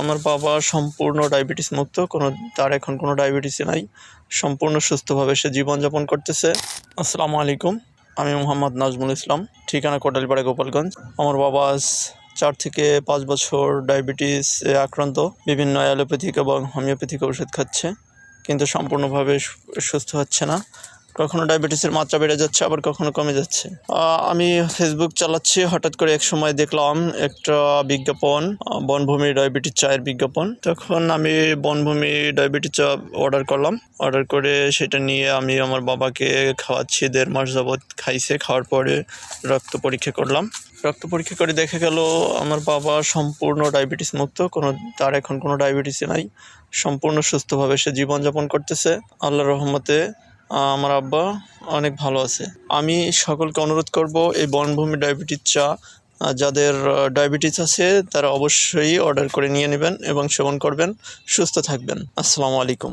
আমার বাবা সম্পূর্ণ ডায়াবেটিস মুক্ত, কোনো, তার এখন কোনো ডায়াবেটিসই নাই। সম্পূর্ণ সুস্থভাবে সে জীবনযাপন করতেছে। আসসালামু আলাইকুম, আমি মোহাম্মদ নাজমুল ইসলাম, ঠিকানা কোটালীপাড়া গোপালগঞ্জ। আমার বাবা আজ চার থেকে পাঁচ বছর ডায়াবেটিস আক্রান্ত। বিভিন্ন অ্যালোপ্যাথিক এবং হোমিওপ্যাথিক ওষুধ খাচ্ছে, কিন্তু সম্পূর্ণভাবে সুস্থ হচ্ছে না। কখনো ডায়াবেটিসের মাত্রা বেড়ে যাচ্ছে, আবার কখনো কমে যাচ্ছে। আমি ফেসবুক চালাচ্ছি, হঠাৎ করে এক সময় দেখলাম একটা বিজ্ঞাপন বনভূমি ডায়াবেটিস চায়ের বিজ্ঞাপন। তখন আমি বনভূমি ডায়াবেটিস চা অর্ডার করলাম। অর্ডার করে সেটা নিয়ে আমি আমার বাবাকে খাওয়াচ্ছি, দেড় মাস যাবৎ খাইছে, খাওয়ার পরে রক্ত পরীক্ষা করলাম। রক্ত পরীক্ষা করে দেখা গেল আমার বাবা সম্পূর্ণ ডায়াবেটিস মুক্ত, কোনো, তার এখন কোনো ডায়াবেটিসই নাই। সম্পূর্ণ সুস্থভাবে সে জীবনযাপন করতেছে। আল্লাহর রহমতে আমার আব্বা অনেক ভালো আছে। আমি সকলকে অনুরোধ করব এই বনভূমি ডায়াবেটিস চা যাদের ডায়াবেটিস আছে, তারা অবশ্যই অর্ডার করে নিয়ে নেবেন এবং সেবন করবেন। সুস্থ থাকবেন। আসসালামু আলাইকুম।